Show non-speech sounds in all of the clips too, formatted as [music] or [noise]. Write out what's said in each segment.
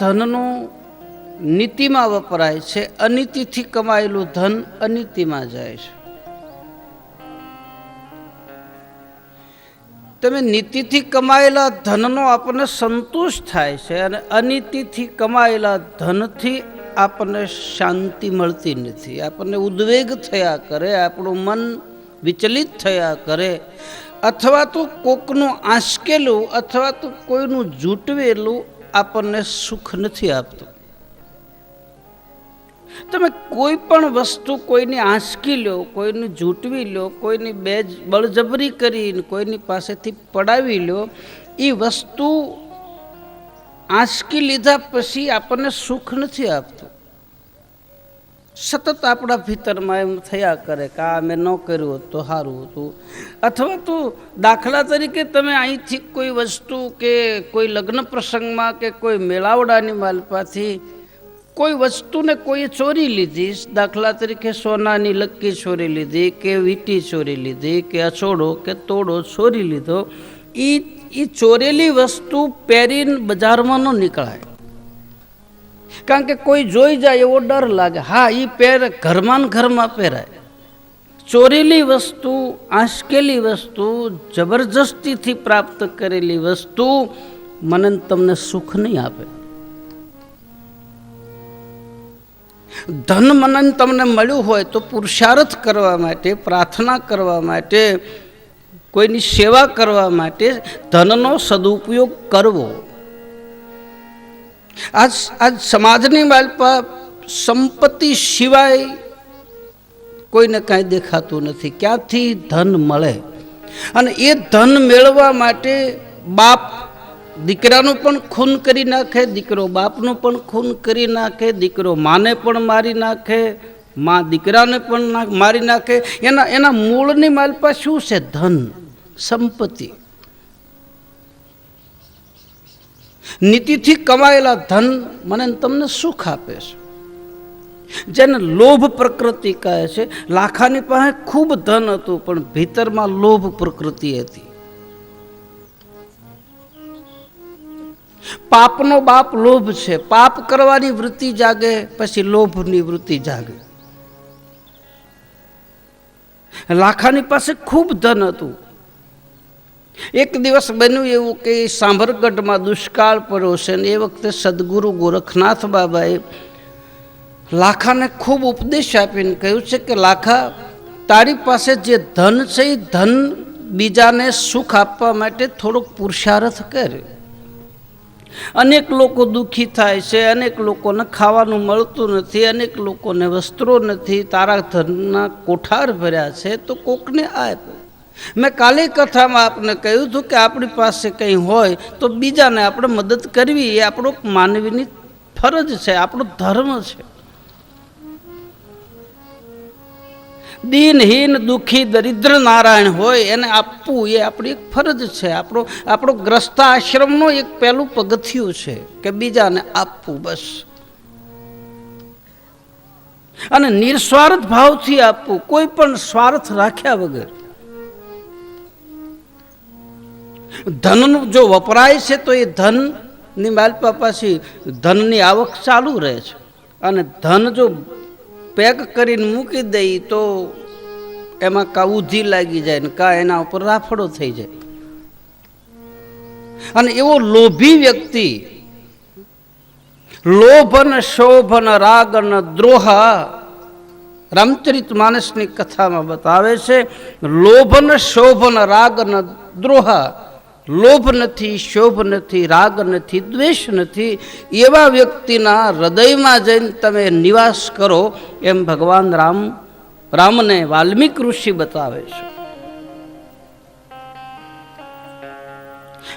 ધનનું નીતિમાં વપરાય છે, અનીતિથી કમાયેલું ધન અનીતિમાં જાય છે. તમે નીતિથી કમાયેલા ધનનો આપણને સંતોષ થાય છે અને અનીતિથી કમાયેલા ધનથી આપણને શાંતિ મળતી નથી. આપણને ઉદ્વેગ થયા કરે, આપણું મન વિચલિત થયા કરે, અથવા તો કોકનું આંચકેલું અથવા તો કોઈનું જૂટવેલું આપણને સુખ નથી આપતું. તમે કોઈ પણ વસ્તુ કોઈની આંચકી લો, કોઈની જૂટવી લો, કોઈની બે બળજબરી કરીને કોઈની પાસેથી પડાવી લો એ વસ્તુ આંચકી લીધા પછી આપણને સુખ નથી આપતું. સતત આપણા ભીતરમાં એમ થયા કરે કે આ મેં ન કર્યું હોત તો સારું હતું. અથવા તો દાખલા તરીકે તમે અહીંથી કોઈ વસ્તુ કે કોઈ લગ્ન પ્રસંગમાં કે કોઈ મેળાવડાની માલપાથી કોઈ વસ્તુને કોઈએ ચોરી લીધી, દાખલા તરીકે સોનાની લક્કી ચોરી લીધી કે વીંટી ચોરી લીધી કે અછોડો કે તોડો ચોરી લીધો એ એ ચોરેલી વસ્તુ પહેરીને બજારમાં ન નીકળાય. કારણ કે કોઈ જોઈ જાય એવો ડર લાગે. હા એ પહેરે ઘરમાં ઘરમાં પહેરાય. ચોરેલી વસ્તુ આંશકેલી વસ્તુ, જબરજસ્તીથી પ્રાપ્ત કરેલી વસ્તુ મને તમને સુખ નહીં આપે. ધન મનન તમને મળ્યું હોય તો પુરુષાર્થ કરવા માટે, પ્રાર્થના કરવા માટે, કોઈની સેવા કરવા માટે ધનનો સદુપયોગ કરવો. આજ આજ સમાજની માલપા સંપત્તિ સિવાય કોઈને કાંઈ દેખાતું નથી. ક્યાંથી ધન મળે? અને એ ધન મેળવવા માટે બાપ દીકરાનું પણ ખૂન કરી નાખે, દીકરો બાપનું પણ ખૂન કરી નાખે, દીકરો માને પણ મારી નાખે, મા દીકરાને પણ મારી નાખે. એના એના મૂળની માલપા શું છે? ધન, સંપત્તિ. નીતિથી કમાયેલા ધન મને તમને સુખ આપે છે. જેને લોભ પ્રકૃતિ કહે છે, લાખાની પાસે ખૂબ ધન હતું, પણ ભીતરમાં લોભ પ્રકૃતિ હતી. પાપનો બાપ લોભ છે, પાપ કરવાની વૃત્તિ જાગે, પછી લોભની વૃત્તિ જાગે. લાખાની પાસે ખૂબ ધન હતું એક દિવસ બન્યું એવું કે સાંભરગઢમાં દુષ્કાળ પડ્યો છે ને એ વખતે સદગુરુ ગોરખનાથ બાબાએ લાખાને ખૂબ ઉપદેશ આપીને કહ્યું છે કે, લાખા, તારી પાસે જે ધન છે એ ધન બીજાને સુખ આપવા માટે થોડોક પુરુષાર્થ કરે. અનેક લોકો દુઃખી થાય છે, અનેક લોકોને ખાવાનું મળતું નથી, અનેક લોકોને વસ્ત્રો નથી, તારા ધનના કોઠાર ભર્યા છે, તો કોકને આપ. મેં કાલે કથામાં આપને કહ્યું હતું કે આપણી પાસે કંઈ હોય તો બીજાને આપણે મદદ કરવી એ આપણો માનવીની ફરજ છે, આપણો ધર્મ છે. દિનહીન દુઃખી દરિદ્ર નારાયણ હોય એને આપવું એ આપણી એક ફરજ છે. આપણો આપણો ગ્રસ્ત આશ્રમનો એક પહેલું પગથિયું છે કે બીજાને આપવું બસ. અને નિસ્વાર્થ ભાવથી આપવું, કોઈ પણ સ્વાર્થ રાખ્યા વગર. ધનનું જો વપરાય છે, તો એ ધનની માલપા પાછી ધનની આવક ચાલુ રહે છે. અને ધન જો પેક કરીને મૂકી દઈ, તો એમાં કા ઉધી લાગી જાય ને કા એના ઉપર રાફડો થઈ જાય. અને એવો લોભી વ્યક્તિ લોભન શોભન રાગન દ્રોહ રામચરિત માનસની કથામાં બતાવે છે લોભન શોભન રાગન દ્રોહ લોભ નથી, શોભ નથી, રાગ નથી, દ્વેષ નથી, એવા વ્યક્તિના હૃદયમાં જઈને તમે નિવાસ કરો એમ ભગવાન રામ, રામને વાલ્મીક ઋષિ બતાવે છે.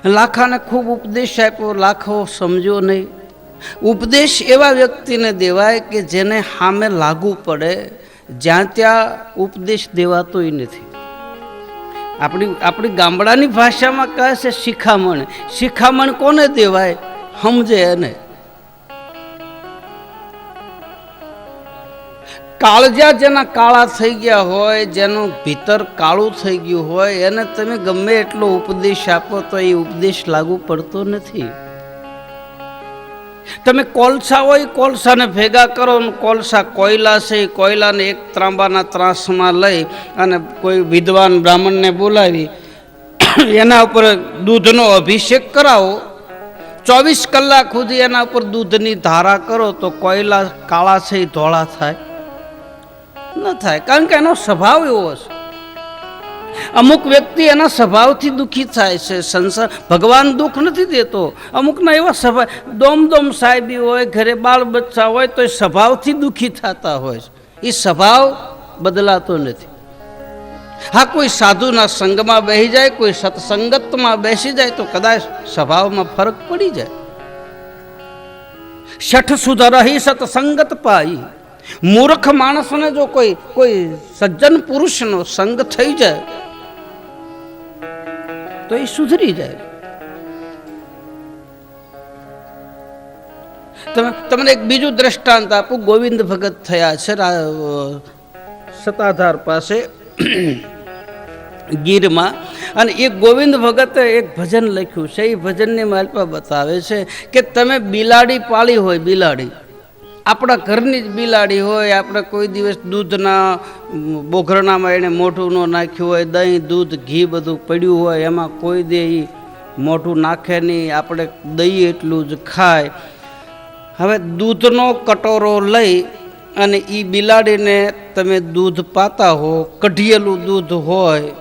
લાખાને ખૂબ ઉપદેશ આપ્યો, લાખો સમજ્યો નહીં. ઉપદેશ એવા વ્યક્તિને દેવાય કે જેને સામે લાગુ પડે, જ્યાં ત્યાં ઉપદેશ દેવાતોય નથી. આપણી આપણી ગામડાની ભાષામાં કહે છે શિખામણ. શિખામણ કોને દેવાય? સમજે એને. કાળજા જેના કાળા થઈ ગયા હોય, જેનું ભીતર કાળું થઈ ગયું હોય, એને તમે ગમે એટલો ઉપદેશ આપો તો એ ઉપદેશ લાગુ પડતો નથી. તમે કોલસા હોય, કોલસાને ભેગા કરો ને કોલસા કોયલા છે કોયલાને એક ત્રાંબાના ત્રાસમાં લઈ અને કોઈ વિદ્વાન બ્રાહ્મણને બોલાવી, એના ઉપર દૂધનો અભિષેક કરાવો. ચોવીસ કલાક સુધી એના ઉપર દૂધની ધારા કરો તો કોયલા કાળા છે ધોળા થાય. ન થાય, કારણ કે એનો સ્વભાવ એવો હશે. અમુક વ્યક્તિ એના સ્વભાવથી દુઃખી થાય છે, સંસાર, ભગવાન દુઃખ નથી દેતો. અમુકના એવા સ્વભાવ દોમ દોમ સાહેબી હોય, ઘરે બાળ બચ્ચા હોય તો એ સ્વભાવથી દુઃખી થતા હોય છે. એ સ્વભાવ બદલાતો નથી. હા, કોઈ સાધુના સંગમાં બેસી જાય, કોઈ સત્સંગતમાં બેસી જાય, તો કદાચ સ્વભાવમાં ફરક પડી જાય. શઠ સુધરહી સત્સંગત પાઈ. મૂર્ખ માણસને જો કોઈ કોઈ સજ્જન પુરુષનો સંગ થઈ જાય તો એ સુધરી જાય. તમે તમને એક બીજું દ્રષ્ટાંત આપું. ગોવિંદ ભગત થયા છે સતાધાર પાસે, [clears throat] ગીરમાં. અને એ ગોવિંદ ભગતે એક ભજન લખ્યું છે. એ ભજનની માલપા બતાવે છે કે તમે બિલાડી પાળી હોય, બિલાડી. આપણા ઘરની જ બિલાડી હોય, આપણે કોઈ દિવસ દૂધના બોઘરણામાં એણે મોઢું ન નાખ્યું હોય, દહીં, દૂધ, ઘી બધું પડ્યું હોય, એમાં કોઈ દે મોઢું નાખે નહીં, આપણે દહીં એટલું જ ખાય. હવે દૂધનો કટોરો લઈ અને એ બિલાડીને તમે દૂધ પાતા હો, કઢિયેલું દૂધ હોય,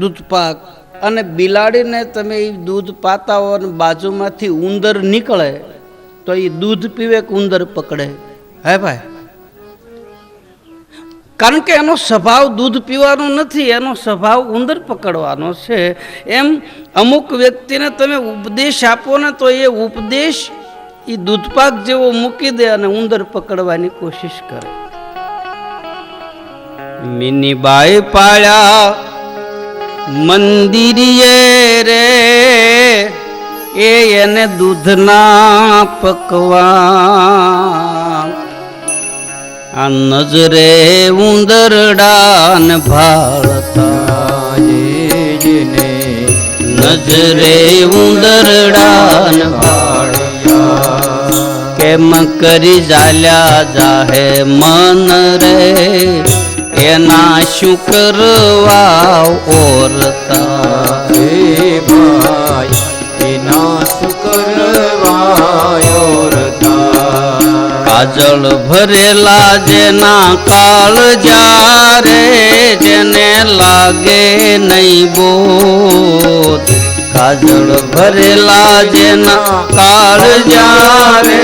દૂધ પાક, અને બિલાડીને તમે એ દૂધ પાતા હો અને બાજુમાંથી ઉંદર નીકળે તો એ દૂધ પીવે કે ઉંદર પકડે? હે ભાઈ? કારણ કે એનો સ્વભાવ દૂધ પીવાનો નથી, એનો સ્વભાવ ઉંદર પકડવાનો છે. એમ અમુક વ્યક્તિને તમે ઉપદેશ આપો ને તો એ ઉપદેશ એ દૂધપાક જેવો મૂકી દે અને ઉંદર પકડવાની કોશિશ કરે. મિનીબાઈ પાળ્યા મંદિરિયે રે એ એને દૂધના પકવા આ નજરે ઉંદરડાન ભાળતા જેને નજરે ઉંદરડાન ભાળ્યા. કેમ કરી જાલ્યા જાહે મન રે? એના શું કરવા ઓરતા? હે ભાઈ કાજળ ભરેલા જેના કાળ જારે, જેને લાગે નહીં બો કાજળ ભરેલા જેના કાળ જારે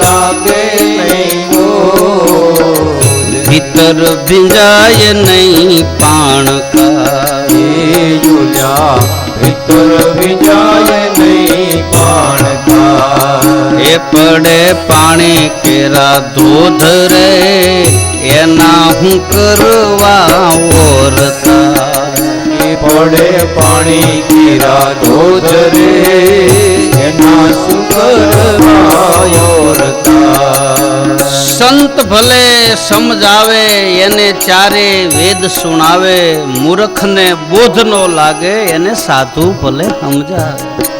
લાગે નહીં ભીતર ભીંજાય નહીં, પાણ એ જોયા ભીતર વિજાય એ પડે પાણી કેરા ધોધ રે એના હું કરવા ઓરતા પડે પાણી કીરા ધોધ રે એના સુકરવાયો રતા. સંત ભલે સમજાવે એને ચારે વેદ સુણાવે મૂર્ખને બોધ નો લાગે એને સાધુ ભલે સમજાવે.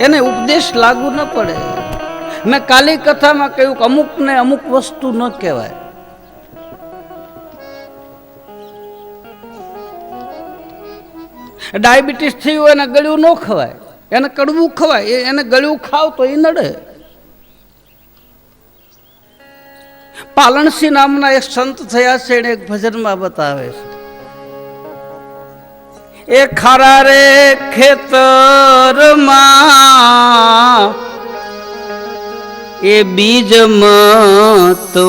એને ઉપદેશ લાગુ ન પડે. મેં કાલી કથામાં કહ્યું કે અમુકને અમુક વસ્તુ ન કહેવાય. ડાયાબિટીસ થયું એને ગળ્યું ન ખવાય. એને કડવું ખવાય. એને ગળ્યું ખાવ તો એ નડે. પાલણસિંહ નામના એક સંત થયા છે, એને એક ભજનમાં બતાવે છે. એ ખરા રે ખેતરમાં એ બીજ મતવાવો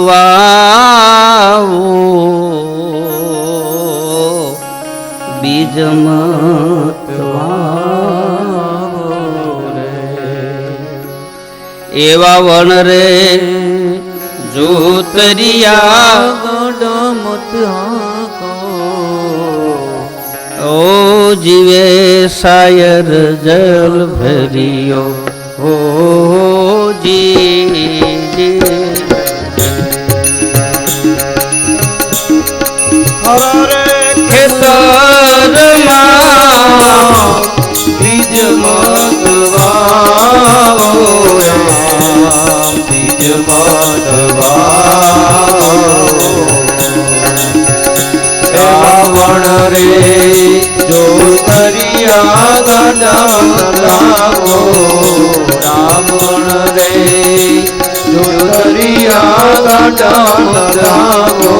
બીજ એવા વણ રે જોતરિયા. ઓ જીવે શાયર જલ ભરિયો. હો જી ખેતર ખેતરમાં બીજ મત લાગો રાવણ રે જો કરિયા ગડા લાગો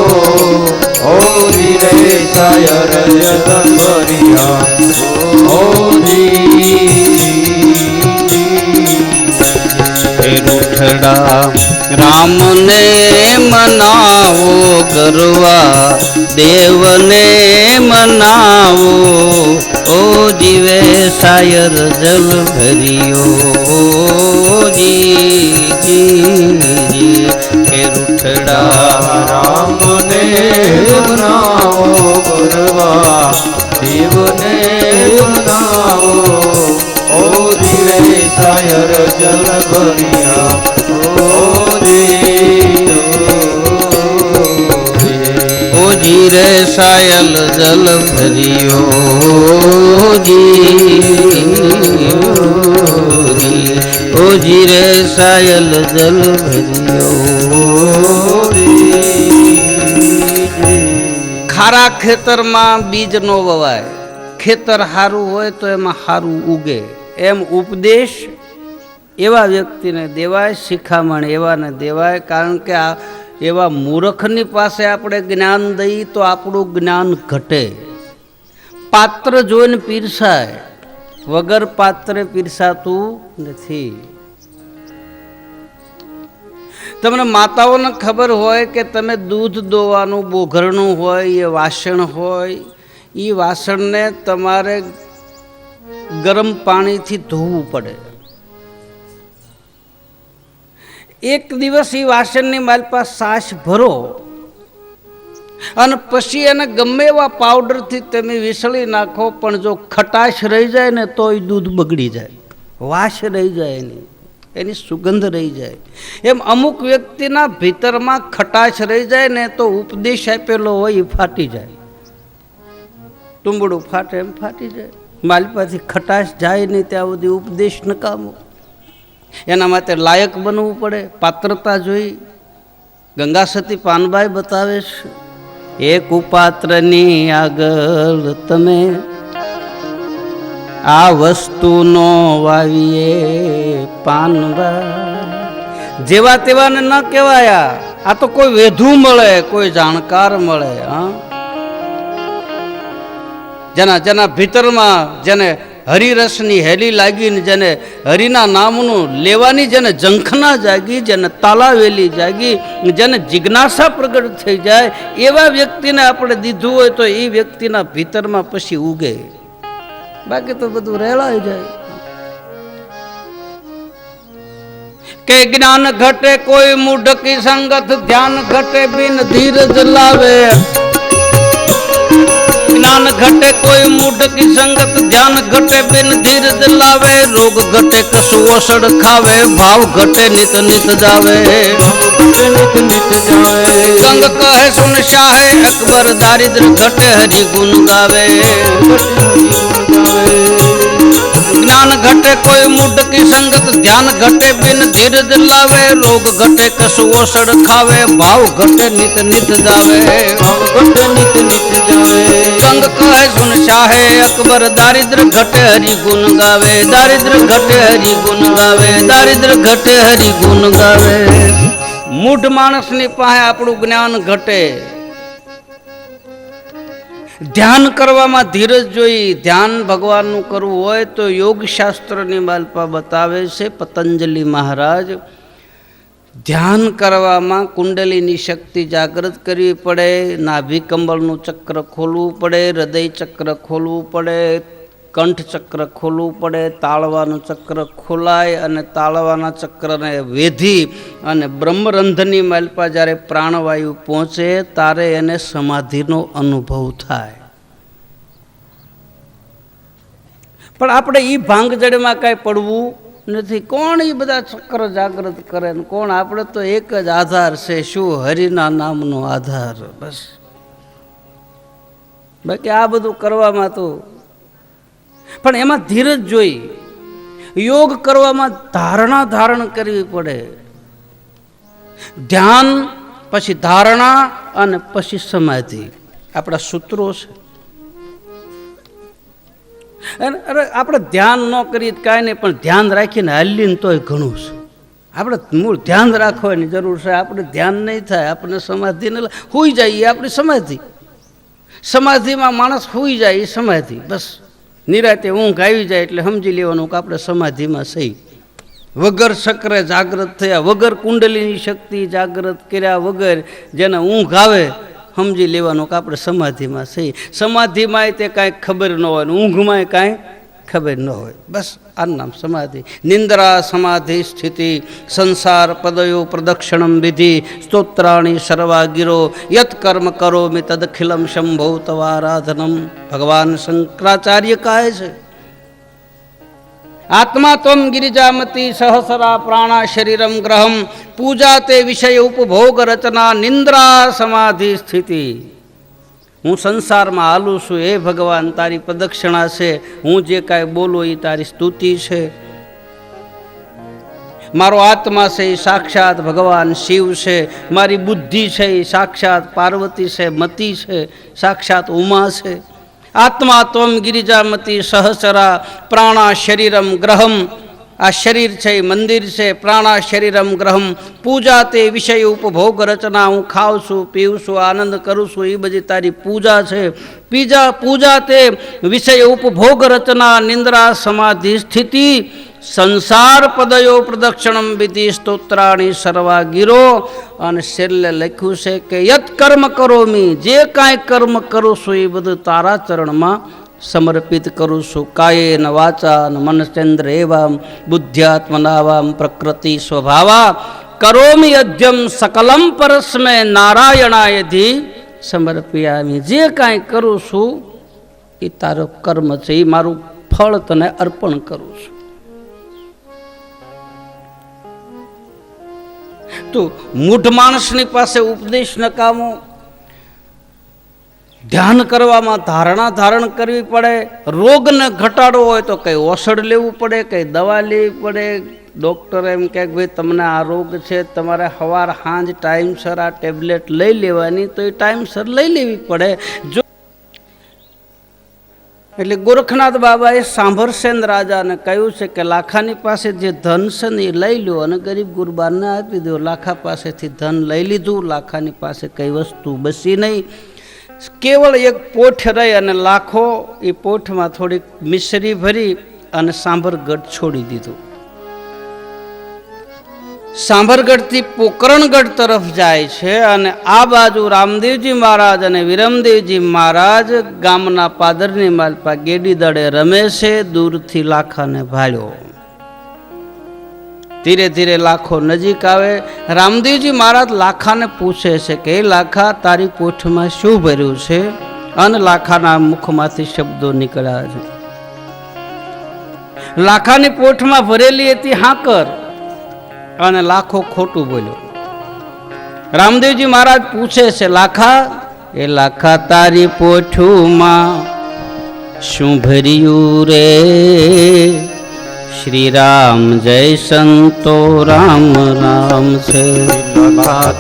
ઓરી રે સાયર જતન ભરિયા રૂઠડા રામને મનાવો ગરવા, દેવને મનાવો ઓ જીવે સાયર જલ ભર્યો. જી જી હે રૂઠડા રામને બનાવો ગરવા દેવને બનાવો ઓ દિલે સાયર જલ ભરિયા. જી રે સાયલ જલ ભર્યો જી ઓ જલ ભર્યો ખારા ખેતરમાં બીજ નો વવાય. ખેતર સારું હોય તો એમાં સારું ઉગે. એમ ઉપદેશ એવા વ્યક્તિને દેવાય, શિખામણ એવાને દેવાય. કારણ કે આ એવા મૂર્ખની પાસે આપણે જ્ઞાન દઈએ તો આપણું જ્ઞાન ઘટે. પાત્ર જોઈને પીરસાય, વગર પાત્રે પીરસાતું નથી. તમને માતાઓને ખબર હોય કે તમે દૂધ દોવાનું, બોઘરણું હોય, એ વાસણ હોય એ વાસણને તમારે ગરમ પાણીથી ધોવું પડે. એક દિવસ એ વાસણની મારી પાસે સાસ ભરો અને પછી એને ગમે એવા પાવડરથી તમે વિસળી નાખો, પણ જો ખટાશ રહી જાય ને તો એ દૂધ બગડી જાય. વાસ રહી જાય એની. એની સુગંધ રહી જાય. એમ અમુક વ્યક્તિના ભીતરમાં ખટાશ રહી જાય ને તો ઉપદેશ આપેલો હોય એ ફાટી જાય. તુંબડું ફાટે એમ ફાટી જાય. માલપાથી ખટાશ જાય નહીં, ત્યાં સુધી ઉપદેશ નકામો. એના માટે લાયક બનવું પડે, પાત્રતા જોઈ ગંગા સતી પાનબાઈ બતાવે છે એક ઉપાત્રની આગળ તમે આ વસ્તુનો વાવીએ પાનબા. જેવા તેવાને ન કહેવાયા, આ તો કોઈ વેધુ મળે, કોઈ જાણકાર મળે, હા. જેના જેના ભીતરમાં જેને હરિરસની હેલી લાગીને જેને હરિના નામનું લેવાની જેને ઝંખના જાગી, જેને તાલાવેલી જાગી, જેને જિજ્ઞાસા પ્રગટ થઈ જાય, એવા વ્યક્તિને આપણે દીધું હોય તો એ વ્યક્તિના ભીતરમાં પછી ઉગે. બાકી તો બધું રેલાઈ જાય. કે જ્ઞાન ઘટે કોઈ મૂઢકી સંગત, ધ્યાન ઘટે બિન ધીરજ લાવે. જ્ઞાન ઘટે કોઈ મૂઢ કી સંગત, ધ્યાન ઘટે બિન ધીરજ લાવે, રોગ ઘટે કશું ઓસડ ખાવે, ભાવ ઘટે નિત નિત જાવે. ગંગ કહે, સુન શાહે, અકબર દારિદ્ર ઘટે હરી ગુણ ગાવે. જ્ઞાન ઘટે કોઈ મૂઢ કી સંગત ધ્યાન ઘટે બિન ધીરજ લાવે રોગ ઘટે કસુ ઓસડ ખાવે ભાવ ઘટે નિત નિત જાવે. નિત નિત જાવે. ગંગ કહે સુન શાહે અકબર દારિદ્ર ઘટે હરિ ગુણ ગાવે. દારિદ્ર ઘટે હરિ ગુણ ગાવે. દારિદ્ર ઘટે હરિ ગુણ ગાવે. મૂઢ માણસની પાસે આપણું જ્ઞાન ઘટે. ધ્યાન કરવામાં ધીરજ જોઈ ધ્યાન ભગવાનનું કરવું હોય તો યોગ શાસ્ત્રની માલપા બતાવે છે પતંજલિ મહારાજ. ધ્યાન કરવામાં કુંડલીની શક્તિ જાગૃત કરવી પડે નાભી કમળનું ચક્ર ખોલવું પડે હૃદય ચક્ર ખોલવું પડે કંઠ ચક્ર ખોલવું પડે, તાળવાનું ચક્ર ખોલાય અને તાળવાના ચક્રને વેધી અને બ્રહ્મરંધની માલપા જ્યારે પ્રાણવાયુ પહોંચે ત્યારે એને સમાધિનો અનુભવ થાય. પણ આપણે એ ભાંગજડમાં કાંઈ પડવું નથી. કોણ એ બધા ચક્ર જાગૃત કરે ને કોણ? આપણે તો એક જ આધાર છે શું? હરિના નામનો આધાર. બસ. બાકી આ બધું કરવામાં તો પણ એમાં ધીરજ જોઈ. યોગ કરવામાં ધારણા ધારણ કરવી પડે. ધ્યાન, પછી ધારણા અને પછી સમાધિ. આપણા સૂત્રો છે. અરે આપણે ધ્યાન ન કરીએ કાંઈ નહીં, પણ ધ્યાન રાખીને હાલીને તોય ઘણું છે. આપણે મૂળ ધ્યાન રાખવાની જરૂર છે. આપણે ધ્યાન નહીં થાય, આપણને સમાધિ ન હોઈ જાય એ આપણી સમાધિ. સમાધિમાં માણસ હોઈ જાય એ સમાધિ. બસ. નિરાતે ઊંઘ આવી જાય એટલે સમજી લેવાનું કે આપણે સમાધિમાં સહી. વગર સક્રે જાગૃત થયા, વગર કુંડલીની શક્તિ જાગૃત કર્યા વગર જેને ઊંઘ આવે, સમજી લેવાનું કે આપણે સમાધિમાં સહી. સમાધિમાંય તે કાંઈ ખબર ન હોય ઊંઘમાંય કાંઈ ખબર ન હોય. બસ આ નામ સમાધિ. નિંદ્રા, સમાધિ, સ્થિતિ, સંસાર, પદયો, પ્રદક્ષિણમ, વિધિ, સ્તોત્રાણી, સર્વાગીરો યત કર્મ કરો મિ તદખિલમ શંભો તવારાધનમ ભગવાન શંકરાચાર્ય કહે છે, આત્મા ત્વમ ગિરિજામતી સહસરા પ્રાણા શરીરમ ગ્રહમ. પૂજા તે વિષય ઉપભોગ રચના નિંદ્રા સમાધિ સ્થિતિ. હું સંસારમાં હાલું છું, હે ભગવાન, તારી પ્રદક્ષિણા છે. હું જે કાંઈ બોલું એ તારી સ્તુતિ છે. મારો આત્મા છે એ સાક્ષાત ભગવાન શિવ છે. મારી બુદ્ધિ છે એ સાક્ષાત પાર્વતી છે, મતી છે, સાક્ષાત ઉમા છે. આત્મા ત્વમ ગિરિજામતી સહસરા પ્રાણા શરીરમ ગ્રહમ આ શરીર છે મંદિર છે, પ્રાણા શરીરમ ગ્રહમ. પૂજા તે વિષય ઉપભોગ રચના, હું ખાઉં છું, પીઉં છું, આનંદ કરું છું એ બધી તારી પૂજા છે. પીજા પૂજા તે વિષય ઉપભોગ રચના, નિંદ્રા, સમાધિ, સ્થિતિ, સંસાર પદયો પ્રદક્ષિણમ વિધિ સ્તોત્રાણી સર્વા ગીરો અને છેલ્લે લખ્યું છે કે યત કર્મ કરો મી, જે કાંઈ કર્મ કરું છું એ બધું તારા ચરણમાં સમર્પિત કરું છું. કાયેન વાચા ન મનચંદ્ર એવામ બુદ્ધ્યાત્મનાવામ, પ્રકૃતિ સ્વભાવા. કરોમી અધ્યમ સકલમ પરસ્મે નારાયણાયથી સમર્પ્યામી જે કાંઈ કરું છું, એ તારો કર્મ છે, એ મારું ફળ તને અર્પણ કરું છું. તો મૂઢ માણસની પાસે ઉપદેશ નકામો ધ્યાન કરવામાં ધારણા ધારણ કરવી પડે. રોગને ઘટાડવો હોય તો કંઈ ઓસડ લેવું પડે, કંઈ દવા લેવી પડે. ડૉક્ટર એમ કહે કે ભાઈ, તમને આ રોગ છે, તમારે સવાર સાંજ ટાઈમસર આ ટેબ્લેટ લઈ લેવાની, તો એ ટાઈમસર લઈ લેવી પડે. જો એટલે ગોરખનાથ બાબાએ સાંભરસેન રાજાને કહ્યું છે કે લાખાની પાસે જે ધન છે ને એ લઈ લો અને ગરીબ ગુરબાનને આપી દો લાખા પાસેથી ધન લઈ લીધું, લાખાની પાસે કઈ વસ્તુ બસી નહીં. કેવળ એક પોઠ રહી અને લાખો એ પોઠમાં થોડીક મિશ્રી ભરી અને સાંભરગઢ છોડી દીધું. સાંભરગઢથી પોકરણગઢ તરફ જાય છે અને આ બાજુ રામદેવજી મહારાજ અને વિરમદેવજી મહારાજ ગામના પાદરની માલપા ગેડી દળે રમે છે, દૂરથી લાખાને ભાળ્યો. ધીરે ધીરે લાખો નજીક આવે. રામદેવજી મહારાજ લાખાને પૂછે છે કે લાખા, તારી પોઠમાં શું ભર્યું છે? અને લાખાના મુખમાંથી શબ્દો નીકળ્યા છે. લાખાની પોઠમાં ભરેલી હતી હાકર અને લાખો ખોટું બોલ્યો. રામદેવજી મહારાજ પૂછે છે, લાખા, એ લાખા, તારી પોઠુમાં શું ભર્યું રે? શ્રી રામ જય સંતો, રામ રામ છે.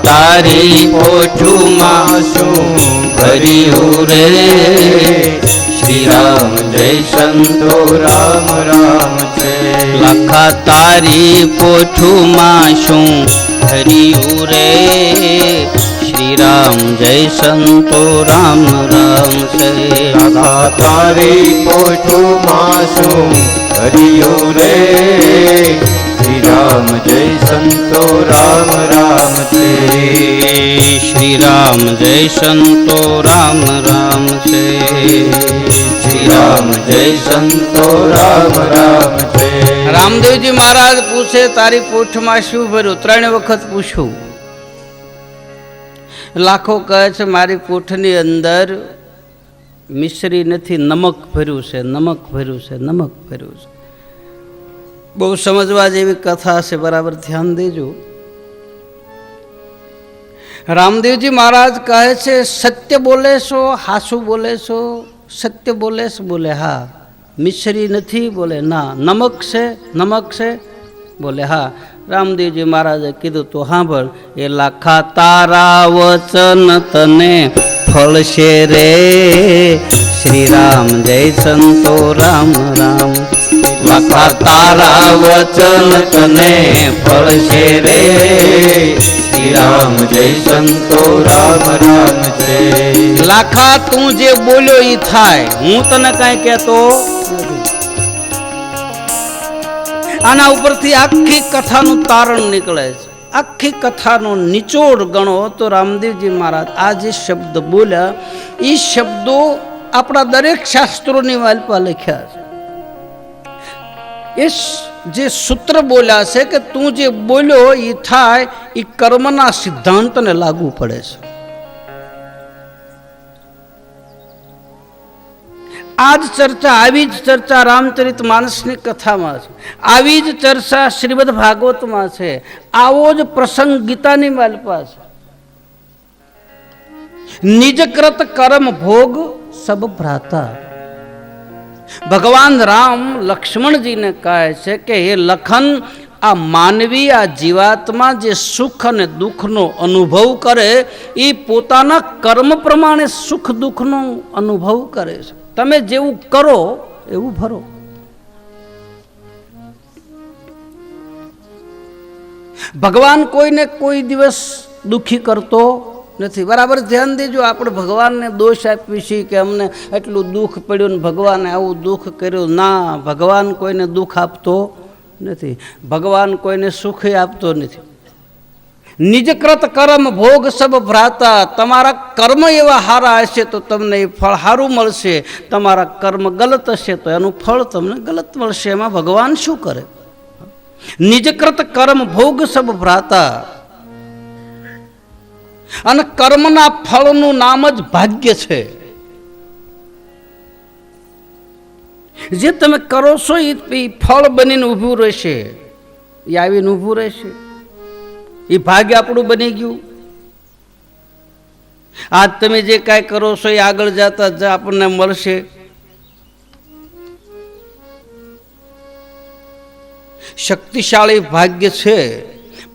તારી પોઠુમાં શું ભર્યું રે? શ્રી રામ જય સંતો, રામ રામ છે. લખા તારી પોઠુમાં શું હરિયું રે? શ્રી રામ જય સંતો, રામ રામ છે. તારી પોઠુમાં શું હરિયું રે શ્રી રામ જય સંતો રામ રામ છે શ્રી રામ જય સંતો રામ રામ છે શ્રી રામ જય સંતો રામ રામ છે રામદેવજી મહારાજ પૂછે તારી પૂઠમાં શું ભર્યું? ત્રણ વખત પૂછું. લાખો કહે છે મારી પોઠની અંદર મિશ્રી નથી નમક ભર્યું છે નમક ભર્યું છે નમક ભર્યું છે. બહુ સમજવા જેવી કથા છે, બરાબર ધ્યાન દેજો. રામદેવજી મહારાજ કહે છે, સત્ય બોલે છો, હાસુ બોલે છો, સત્ય બોલે છે, બોલે હા. મિશ્રી નથી, બોલે ના. નમક છે નમક છે, બોલે હા. રામદેવજી મહારાજે કીધું, તો સાંભળ એ લાખા તારા વચન તને ફળશે રે. શ્રી રામ જય સંતો રામ રામ. લખા તારા વચન તને ફળશે રે. શ્રી રામ જય સંતો, રામ રામ જય. લાખા તું જે બોલ્યો ઈ થાય, હું તને કાંઈ કહેતો? આના ઉપરથી આખી કથાનું તારણ નીકળે છે. આખી કથાનો નિચોડ ગણો તો રામદેવજી મહારાજ આ જે શબ્દ બોલ્યા એ શબ્દો આપણા દરેક શાસ્ત્રોની વાલપા લખ્યા છે. એ જે સૂત્ર બોલ્યા છે કે તું જે બોલ્યો એ થાય એ કર્મના સિદ્ધાંતને લાગુ પડે છે આ જ ચર્ચા આવી જ ચર્ચા રામચરિત માનસની કથામાં છે આવી જ ચર્ચા શ્રીમદ ભાગવતમાં છે આવો જ પ્રસંગ ગીતાની માલપા છે નિજકૃત કર્મ ભોગ સબ ભ્રાતા ભગવાન રામ લક્ષ્મણજીને કહે છે કે, હે લખન, આ માનવી, આ જીવાત્મા જે સુખ અને દુઃખનો અનુભવ કરે, એ પોતાના કર્મ પ્રમાણે સુખ દુઃખનો અનુભવ કરે છે. તમે જેવું કરો, એવું ભરો. ભગવાન કોઈને કોઈ દિવસ દુઃખી કરતો નથી. બરાબર, ધ્યાન દેજો, આપણે ભગવાનને દોષ આપીએ છીએ કે અમને એટલું દુઃખ પડ્યું ને ભગવાને આવું દુઃખ કર્યું. ના, ભગવાન કોઈને દુઃખ આપતો નથી. ભગવાન કોઈને સુખ આપતો નથી. નિજકૃત કર્મ ભોગ સબ ભ્રાતા. તમારા કર્મ એવા હારા હશે તો તમને એ ફળ સારું મળશે. તમારા કર્મ ગલત હશે તો એનું ફળ તમને ગલત મળશે. એમાં ભગવાન શું કરે? નિજકૃત કર્મ ભોગ સબ ભ્રાતા. અને કર્મના ફળનું નામ જ ભાગ્ય છે. જે તમે કરો છો એ ફળ બનીને ઊભું રહેશે. એ આવીને ઊભું રહેશે. એ ભાગ્ય આપણું બની ગયું. આજ તમે જે કાંઈ કરો છો એ આગળ જતા જ આપણને મળશે. શક્તિશાળી ભાગ્ય છે,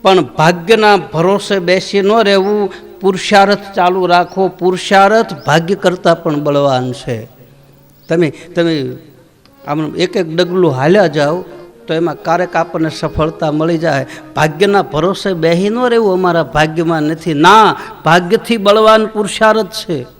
પણ ભાગ્યના ભરોસે બેસી ન રહેવું પુરુષાર્થ ચાલુ રાખો. પુરુષાર્થ ભાગ્ય કરતાં પણ બળવાન છે. તમે તમે આમ એક એક ડગલું હાલ્યા જાઓ તો એમાં ક્યારેક આપણને સફળતા મળી જાય. ભાગ્યના ભરોસે બેહી ન રહેવું અમારા ભાગ્યમાં નથી. ના, ભાગ્યથી બળવાન પુરુષાર્થ છે.